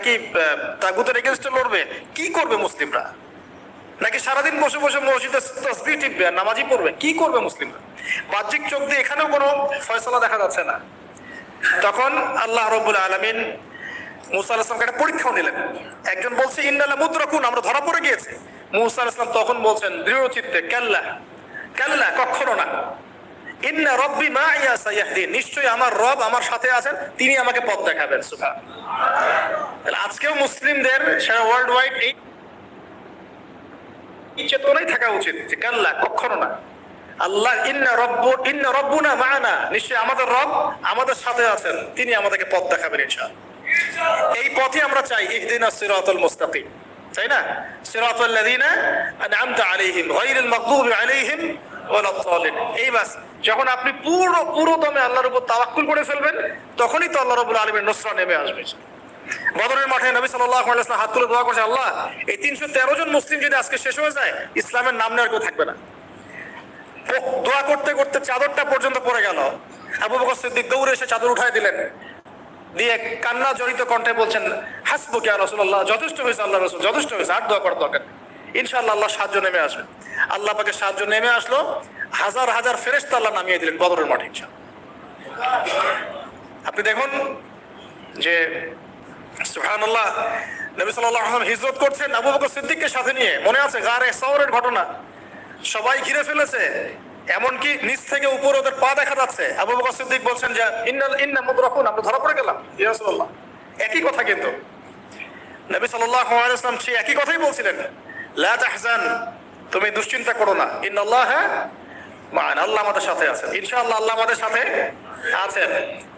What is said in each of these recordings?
নাকি তাগুতের এগেনস্টে লড়বে? কি করবে মুসলিমরা? নাকি সারাদিন বসে বসে মসজিদে তসবি টিপবে নামাজি পড়বে? কি করবে মুসলিমরা? বাহ্যিক চোখ দিয়ে এখানেও কোনো ফয়সলা দেখা যাচ্ছে না। তখন আল্লাহ রব্বুল আলমিন মুসা আল একটা পরীক্ষাও নিলেন। একজন বলছে, ইন্নালা মুদ্রকুন আমরা ধরা পড়ে গিয়েছে। মুসা আল তখন বলছেন দৃঢ় চিত্তে কেল্লা কেল্লা কখনো না। ইন্না রব্বি মা ইয়া সাইয়াহদিন। নিশ্চয়ই আমার রব আমার সাথে আছেন, তিনি আমাকে পথ দেখাবেন সুফা তাহলে আজকেও মুসলিমদের সারা ওয়ার্ল্ড ওয়াইড এই চেতনাই থাকা উচিত যে কাল্লা কখনো না। আল্লাহ ইন্না রব্ব, ইন্না রব্বুনা মানা। নিশ্চয় আমাদের রব আমাদের সাথে আছেন, তিনি আমাদেরকে পথ দেখাবেন, ইনশাআল্লাহ। এই পথে আমরা চাই, ইহদিন সিরাতুল মুস্তাকিম। তাই না? সিরাতুল লাযিনা আনআমতা আলাইহিম, গায়রুল মাগদুবি আলাইহিম ওয়ালা এই বাস যখন আপনি পুরো পুরো দমে আল্লাহর উপর তাওয়াক্কুল করে ফেলবেন, তখনই তো আল্লাহ রাব্বুল আলামিনের নুসরা নেমে আসবে। বদরের মাঠে নবী আলাইহি হাত তুলে দোয়া করছে, আল্লাহ, এই 313 জন মুসলিম যদি আজকে শেষ হয়ে যায়, ইসলামের নাম নেওয়ার কেউ থাকবে না। দোয়া করতে করতে চাদরটা পর্যন্ত পড়ে গেল। আবু বকর সিদ্দিক দৌড়ে এসে চাদর উঠায় দিলেন। দিয়ে কান্না জড়িত কণ্ঠে বলছেন, হাসবুক ইয়া রাসূলুল্লাহ, যথেষ্ট হয়েছে আল্লাহ রাসূল, যথেষ্ট হয়েছে, আর দোয়া করার দরকার নেই। ইনশাআল্লাহ আল্লাহ সাহায্য নেমে আসবে। আল্লাহ পাকে সাহায্য নেমে আসলো। হাজার হাজার আল্লাহ নামিয়ে দিলেন বদরের মাঠে আপনি দেখুন যে, সুবহানাল্লাহ, নবী সাল্লাল্লাহু আলাইহি হিজরত করছেন আবু বকর সিদ্দিককে সাথে নিয়ে। মনে আছে গারে সাওরের ঘটনা? সবাই ঘিরে ফেলেছে। এমনকি নিচ থেকে উপর ওদের পা দেখা যাচ্ছে। আবু বকর সিদ্দিক বলছেন যে, ইন্নাল, ইন্না মুদরাকুন আমরা ধরা পড়ে গেলাম। ইয়া রাসূলুল্লাহ। একই কথা কিন্তু। নবী সাল্লাল্লাহু আলাইহি ওয়াসাল্লাম সেই একই কথাই বলছিলেন। লা তাহজান তুমি দুশ্চিন্তা করো না। ইন্নাল্লাহ মান, আল্লাহ আমাদের সাথে আছেন। ইনশাআল্লাহ আল্লাহ আমাদের সাথে আছেন।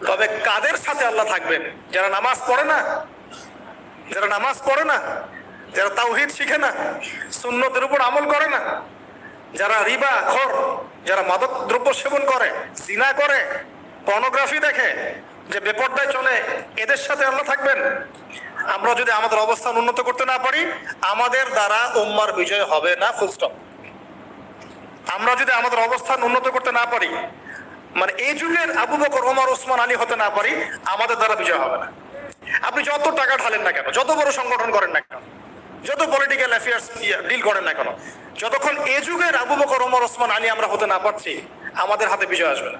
তবে কাদের সাথে আল্লাহ থাকবেন? যারা নামাজ পড়ে না, যারা নামাজ পড়ে না, যারা তাওহিদ শিখে না, সুন্নতের উপর আমল করে না, যারা রিবা, খর, যারা মাদক দ্রব্য সেবন করে, জিনা করে পর্নোগ্রাফি দেখে, যে বেপরদায় চলে, এদের সাথে আল্লাহ থাকবেন? আমরা যদি আমাদের অবস্থান উন্নত করতে না পারি, আমাদের দ্বারা উম্মার বিজয় হবে না ফুল স্টপ আমরা যদি আমাদের অবস্থান উন্নত করতে না পারি মানে এই যুগের আবু বকর, ওমর, ওসমান, আলী হতে না পারি, আমাদের দ্বারা বিজয় হবে না। আপনি যত টাকা ঢালেন না কেন, যত বড় সংগঠন করেন না কেন, যত পলিটিক্যাল অ্যাফেয়ার্স ডিল করেন না কেন, যতক্ষণ এ যুগের আবু বকর, ওমর, ওসমান, আলী আমরা হতে না পারছি, আমাদের হাতে বিজয় আসবে না।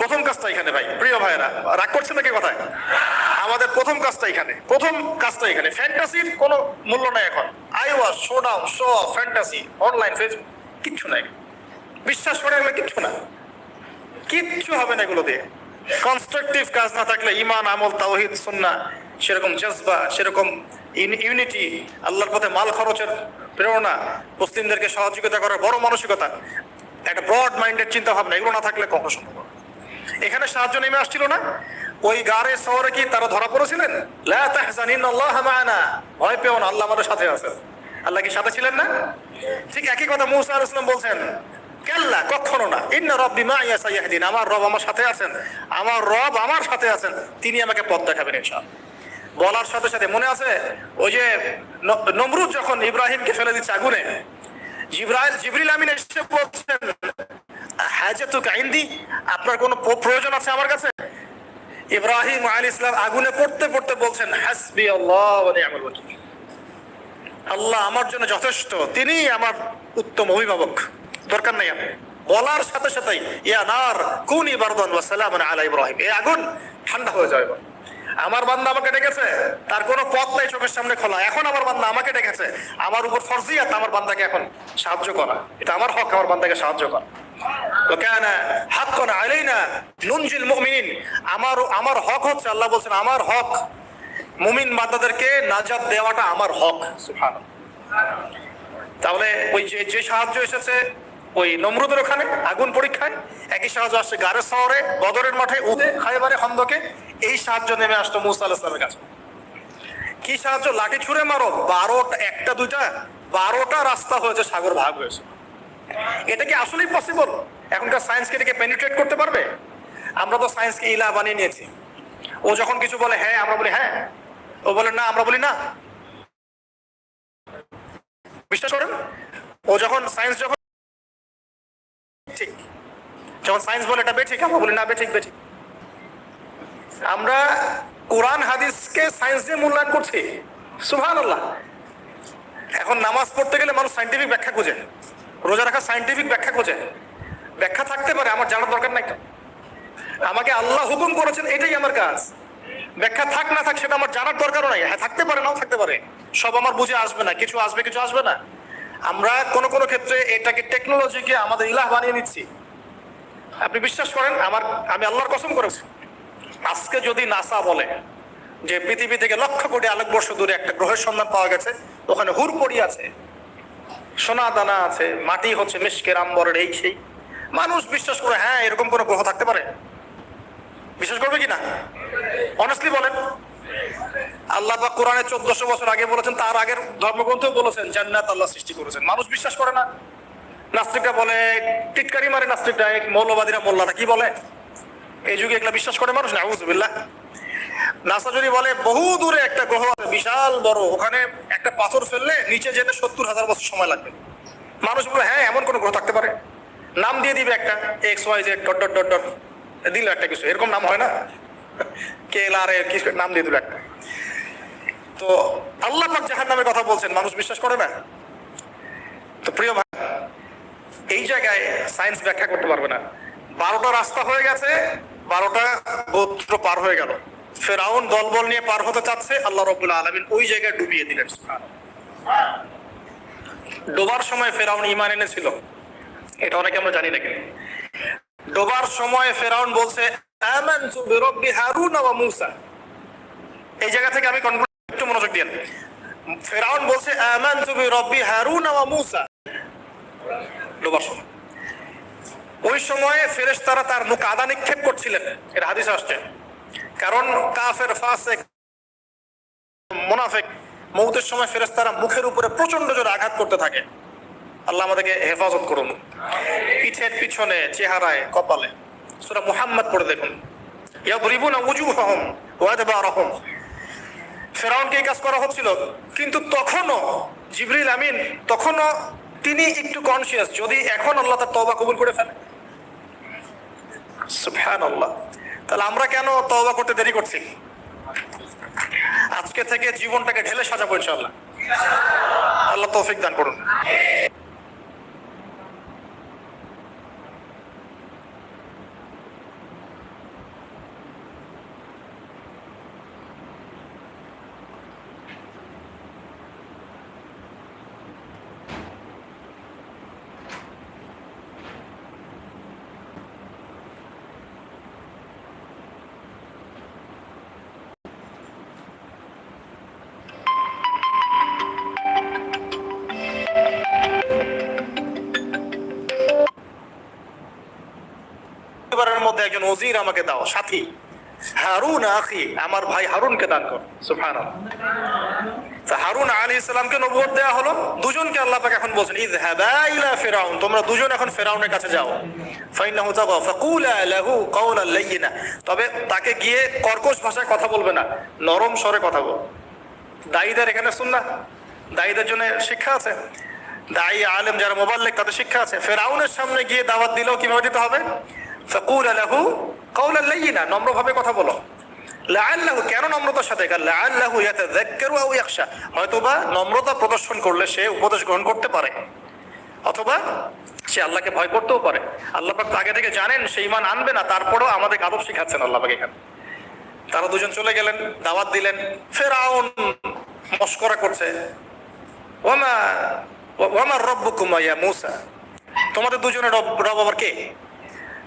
প্রথম কাজটা এখানে ভাই, প্রিয় ভাইয়েরা, রাগ করছে নাকি কথায়? আমাদের প্রথম কাজটা এখানে, প্রথম কাজটা এখানে। ফ্যান্টাসির কোনো মূল্য নাই এখন। আইওয়া show down show fantasy online Facebook কিচ্ছু নাই। বিশ্বাস করে রাখলে কিচ্ছু না। কিচ্ছু হবে না এগুলো দিয়ে। কনস্ট্রাকটিভ কাজ না থাকলে ইমান আমল, তাওহিদ সুন্না সেরকম জজবা, সেরকম ইউনিটি আল্লাহর পথে মাল খরচের প্রেরণা, মুসলিমদেরকে সহযোগিতা করার বড় মানসিকতা, একটা ব্রড মাইন্ডেড চিন্তা ভাবনা এগুলো না থাকলে কখনো সম্ভব এখানে সাহায্য নেমে আসছিল না? ওই গারে শহরে কি তারা ধরা পড়েছিলেন? ভয় পেও না, আল্লাহ আমাদের সাথে আছেন। আল্লাহ কি সাথে ছিলেন না? ঠিক একই কথা মুসা আলাইহিস সালাম বলছেন, কাল্লা কখনো না। ইয়াসাইয়াহদিন আমার রব আমার সাথে আছেন। আমার রব আমার সাথে আছেন। তিনি আমাকে পথ দেখাবেন বলার সাথে সাথে মনে আছে, ওই যে নমরুদ যখন ইব্রাহিমকে ফেলে দিচ্ছে আগুনে, জিব্রাইল, জিবরিল আমিন এসে বলছেন হাজাতুক ইনদি, আপনার কোনো প্রয়োজন আছে আমার কাছে? ইব্রাহিম আলী ইসলাম আগুনে পড়তে পড়তে বলছেন, হাসবি আল্লাহ আল্লাহ আমার জন্য যথেষ্ট। তিনি আমার উত্তম অভিভাবক। দরকার নেই বলার সাথে সাথে ইয়া নার, কোন বারদান ওয়া আলা ইব্রাহিম। এই আগুন ঠান্ডা হয়ে যাবে। আমার বান্দা আমাকে ডেকেছে, তার কোনো পথ নাই চোখের সামনে খোলা। এখন আমার বান্দা আমাকে ডেকেছে। আমার উপর ফরজিয়াত আমার বান্দাকে এখন সাহায্য করা। এটা আমার হক, আমার বান্দাকে সাহায্য করা। আমার আমার হক হচ্ছে, আল্লাহ বলছেন, আমার হক মুমিন বান্দাদেরকে নাজাত দেওয়াটা আমার হক, সুবহানাল্লাহ। তাহলে ওই যে যে সাহায্য এসেছে, ওই নমরুদের ওখানে আগুন পরীক্ষায়, একই সাহায্য আসছে গারের শহরে, বদরের মাঠে, উদে, খাইবারে, খন্দকে, এই সাহায্য নেমে আসতো মুসা আলাহ ইসলামের কাছে। কি সাহায্য? লাঠি ছুঁড়ে মারো, বারোটা, একটা, দুইটা, বারোটা রাস্তা হয়েছে, সাগর ভাগ হয়েছে। এটা কি আসলেই পসিবল এখনকার সায়েন্সকে এটাকে পেনিট্রেট করতে পারবে? আমরা তো সায়েন্সকে ইলা বানিয়ে নিয়েছি। ও যখন কিছু বলে হ্যাঁ আমরা বলি হ্যাঁ ও বলে, না, আমরা বলি না। বিশ্বাস করেন? ও যখন সায়েন্স যখন ঠিক, যখন সায়েন্স বলে, এটা বেঠিক, আমরা বলি না, বেঠিক বেঠিক। আমরা কোরআন, হাদিসকে সায়েন্স দিয়ে মূল্যায়ন করছি। সুহান এখন নামাজ পড়তে গেলে মানুষ সাইন্টিফিক ব্যাখ্যা খোঁজে। রোজা রাখা সাইন্টিফিক ব্যাখ্যা খোঁজে। ব্যাখ্যা থাকতে পারে, আমার জানার দরকার নাই আমাকে আল্লাহ হুকুম করেছেন, এটাই আমার কাজ। ব্যাখ্যা থাক না থাক, সেটা আমার জানার দরকারও নাই। হ্যাঁ থাকতে পারে, নাও থাকতে পারে। সব আমার বুঝে আসবে না, কিছু আসবে কিছু আসবে না। আমরা কোন কোন ক্ষেত্রে এটাকে টেকনোলজিকে আমাদের ইলাহ বানিয়ে নিচ্ছি। আপনি বিশ্বাস করেন, আমার, আমি আল্লাহর কসম করেছি। আজকে যদি নাসা বলে যে পৃথিবী থেকে লক্ষ কোটি আলোকবর্ষ দূরে একটা গ্রহের সন্ধান পাওয়া গেছে, ওখানে হুর পড়ি আছে, সোনা দানা আছে, মাটি হচ্ছে মিশকের আম্বরের এই সেই। মানুষ বিশ্বাস করে হ্যাঁ এরকম কোনো গ্রহ থাকতে পারে। বিশ্বাস করবে কিনা? অনেস্টলি বলেন। আল্লাহ বা কোরআনে চোদ্দশো বছর আগে বলেছেন, তার আগের ধর্মগ্রন্থও বলেছেন, জান্নাত আল্লাহ সৃষ্টি করেছেন। মানুষ বিশ্বাস করে না। নাস্তিকরা বলে, টিটকারি মারে নাস্তিকরা মৌলবাদীরা মোল্লারা কি বলে? এই যুগে এগুলা বিশ্বাস করে মানুষ না বুঝবিল্লা নাসা যদি বলে, বহু দূরে একটা গ্রহ আছে, বিশাল বড়, ওখানে একটা পাথর ফেললে নিচে যেতে সত্তর হাজার বছর সময় লাগবে। মানুষ বলে হ্যাঁ এমন কোনো গ্রহ থাকতে পারে। নাম দিয়ে দিবে একটা X Y Z dot dot dot dot দিল একটা কিছু, এরকম নাম হয় না? কে এল আর কিছু নাম দিয়ে দিল একটা। তো আল্লাহ পাক জাহান নামের কথা বলছেন, মানুষ বিশ্বাস করে না? তো প্রিয় ভাই, এই জায়গায় সায়েন্স ব্যাখ্যা করতে পারবে না। বারোটা রাস্তা হয়ে গেছে, বারোটা গোত্র পার হয়ে গেল। ফেরাউন দলবল নিয়ে পার হতে চাচ্ছে, আল্লাহ রবুল্লা আলমিন ওই জায়গায় ডুবিয়ে দিলেন ডোবার সময় ফেরাউন ইমান এনেছিল। এটা অনেকে আমরা জানি না কিন্তু। ডোবার সময় ফেরাউন বলছে এই জায়গা থেকে আমি একটু মনোযোগ দিন ফেরাউন বলছে, আমানতু বিরব্বি হারুন ওয়া মূসা। ডোবার সময়। ওই সময়ে ফেরেশতারা তার মুখ আদা নিক্ষেপ করছিলেন। এর হাদিস আসছে। কারণ কাফের, ফাসেক, মোনাফেক মৌতের সময় ফেরেশতারা মুখের উপরে প্রচণ্ড জোরে আঘাত করতে থাকে। আল্লাহ আমাদেরকে হেফাজত করুন। পিঠের পিছনে, চেহারায়, কপালে। সুরা মুহাম্মদ পড়ে দেখুন। ইয়াদরিবুনা উজুহাহুম ওয়া আদবারহুম। ফেরাউনকে এই কাজ করা হচ্ছিল। কিন্তু তখনও জিবরিল আমিন, তখনও তিনি একটু কনসিয়াস যদি এখন আল্লাহ তার তওবা কবুল করে ফেলে। সুবহানাল্লাহ। তাহলে আমরা কেন তওবা করতে দেরি করছি? আজকে থেকে জীবনটাকে ঢেলে সাজাবো ইনশাআল্লাহ। আল্লাহ তৌফিক দান করুন। একজন ওজির আমাকে দাও, সাথী। হারুন আখি, আমার ভাই হারুনকে দান কর। তা হারুন আলী ইসলামকে নবুয়ত দেওয়া হলো। দুজনকে আল্লাহ পাক এখন বলছেন ইলা ফিরাউন, তোমরা দুজন এখন ফেরাউনের কাছে যাও। ফাইন্নাহু তাগা ফাকুলা লাহু তবে তাকে গিয়ে কর্কশ ভাষায় কথা বলবে না, নরম স্বরে কথা বল। দায়ীদের এখানে শুন না দায়ীদের জন্য শিক্ষা আছে। দায়ী আলেম যারা মোবাল্লেক, তাদের শিক্ষা আছে। ফেরাউনের সামনে গিয়ে দাওয়াত দিলেও কীভাবে দিতে হবে? ফাকুল আলাহু কাউলান লাইয়িনা, নম্রভাবে কথা বলো। লাআল্লাহু, কেন নম্রতার সাথে? লাআল্লাহু ইয়াতাযাক্কারু আও ইয়াখশা। হয়তোবা নম্রতা প্রদর্শন করলে সে উপদেশ গ্রহণ করতে পারে। অথবা সে আল্লাহকে ভয় করতেও পারে। আল্লাহ আগে থেকে জানেন, সে ইমান আনবে না, তারপরেও আমাদের আদব শিখাচ্ছেন আল্লাহ এখানে। তারা দুজন চলে গেলেন, দাওয়াত দিলেন। ফেরাউন মস্করা করছে। ওমা ওমা রব্বুকুম ইয়া মূসা? তোমাদের দুজনের রব রব আবার কে?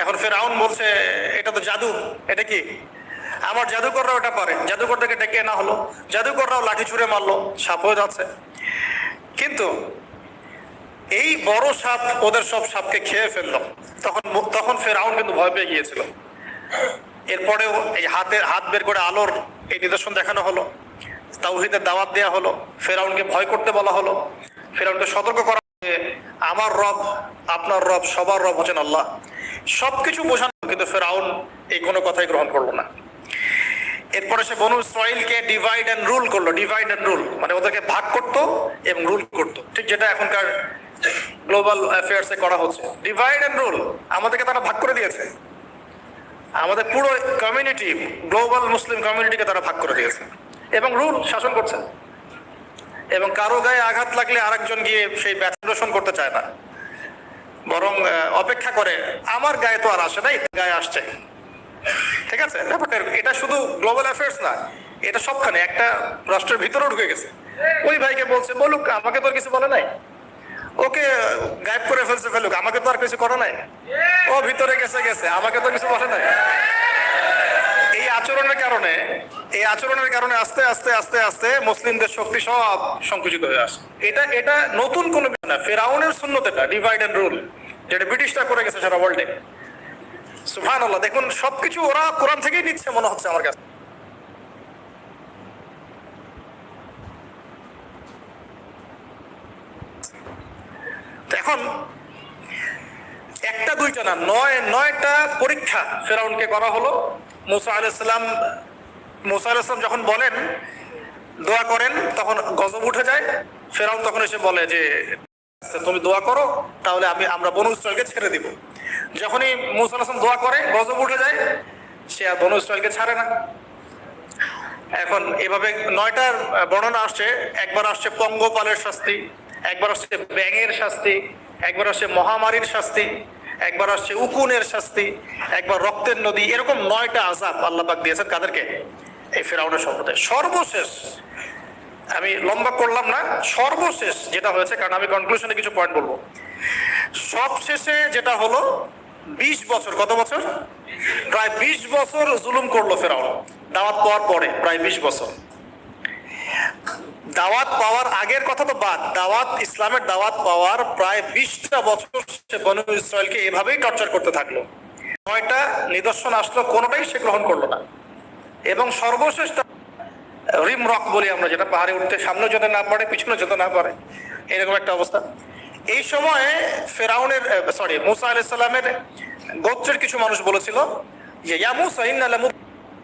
এখন ফেরাউন বলছে, এটা তো জাদু, এটা কি? আমার জাদুকররাও এটা পারে। জাদুকরদেরকে ডেকে না হলো। জাদুকররাও লাঠি ছুঁড়ে মারলো সাপ হয়ে যাচ্ছে। কিন্তু এই বড় সাপ ওদের সব সাপকে খেয়ে ফেলল। তখন তখন ফেরাউন কিন্তু ভয় পেয়ে গিয়েছিল। এরপরেও এই হাতে, হাত বের করে আলোর এই নিদর্শন দেখানো হলো। তাওহিদের দাওয়াত দেওয়া হলো। ফেরাউনকে ভয় করতে বলা হলো। ফেরাউনকে সতর্ক করা আমার রব, আপনার রব, সবার রব হচ্ছেন আল্লাহ। সবকিছু বোঝানো, কিন্তু ফেরাউন এই কোনো কথাই গ্রহণ করল না। এরপরে সে বনু ইসরাইলকে ডিভাইড অ্যান্ড রুল করল ডিভাইড অ্যান্ড রুল মানে ওদেরকে ভাগ করতো এবং রুল করতো। ঠিক যেটা এখনকার গ্লোবাল অ্যাফেয়ার্সে করা হচ্ছে। ডিভাইড অ্যান্ড রুল আমাদেরকে তারা ভাগ করে দিয়েছে। আমাদের পুরো কমিউনিটি গ্লোবাল মুসলিম কমিউনিটিকে তারা ভাগ করে দিয়েছে। এবং রুল শাসন করছে। এবং কারও গায়ে আঘাত লাগলে আরেকজন গিয়ে সেই ব্যবসা করতে চায় না। বরং অপেক্ষা করে, আমার গায়ে তো আর আসে নাই, গায়ে আসছে। ঠিক আছে? এটা শুধু গ্লোবাল অ্যাফেয়ার্স না, এটা সবখানে, একটা রাষ্ট্রের ভিতরে ঢুকে গেছে। ওই ভাইকে বলছে, বলুক, আমাকে তো আর কিছু বলে নাই। ওকে গায়েব করে ফেলছে, ফেলুক, আমাকে তো আর কিছু করে নাই। ও ভিতরে গেছে গেছে, আমাকে তো কিছু বলে নাই। এই আচরণের কারণে এই আচরণের কারণে আস্তে আস্তে আস্তে আস্তে মুসলিমদের শক্তি সব সংকুচিত হয়ে আসে। এটা এটা নতুন কোনো না। ফেরাউনের শূন্যত এটা ডিভাইড অ্যান্ড রুল যেটা ব্রিটিশরা করে গেছে সারা ওয়ার্ল্ডে সুফান আল্লাহ দেখুন, সবকিছু ওরা কোরআন থেকেই নিচ্ছে মনে হচ্ছে আমার কাছে। এখন, একটা, দুইটা না, নয়, নয়টা পরীক্ষা ফেরাউনকে করা হলো। মুসা আলাইসাল্লাম মুসা আলাইসাল্লাম যখন বলেন দোয়া করেন তখন গজব উঠে যায়। ফেরাউন তখন এসে বলে যে "আচ্ছা, তুমি দোয়া করো তাহলে আমি আমরা বনু ইসরায়েলকে ছেড়ে দিব। যখনই মুসা আলাইসাল্লাম দোয়া করে গজব উঠে যায় সে আর বনু ইসরায়েলকে ছাড়ে না। এখন এভাবে নয়টার বর্ণনা আসছে একবার আসছে পঙ্গপালের শাস্তি একবার আসছে ব্যাঙের শাস্তি একবার আসছে মহামারীর শাস্তি একবার আসছে উকুনের শাস্তি একবার রক্তের নদী এরকম নয়টা আজাব আল্লাহ পাক দিয়েছেন কাদেরকে। এই ফেরাউনের সম্প্রদায়। সর্বশেষ, আমি লম্বা করলাম না, সর্বশেষ যেটা হয়েছে, কারণ আমি কনক্লুশনে কিছু পয়েন্ট বলব। সবশেষে যেটা হলো, বিশ বছর, কত বছর? প্রায় বিশ বছর জুলুম করল ফেরাউন। দাওয়াত পাওয়ার পরে, প্রায় বিশ বছর। দাওয়াত পাওয়ার আগের কথা তো বাদ। দাওয়াত, ইসলামের দাওয়াত পাওয়ার প্রায় বিশটা বছর সে বনু ইসরায়েলকে এভাবেই টর্চার করতে থাকল। নয়টা নিদর্শন আসলো, কোনোটাই সে গ্রহণ করল না। এবং সর্বশেষ রিম রক বলি আমরা, যেটা পাহাড়ে উঠতে সামনে যেতে না পারে, পিছনে যেতে না পারে, এরকম একটা অবস্থা। এই সময়ে ফেরাউনের সরি মুসা আলাইসাল্লামের গোত্রের কিছু মানুষ বলেছিল যে, ইয়া মুসা ইন্না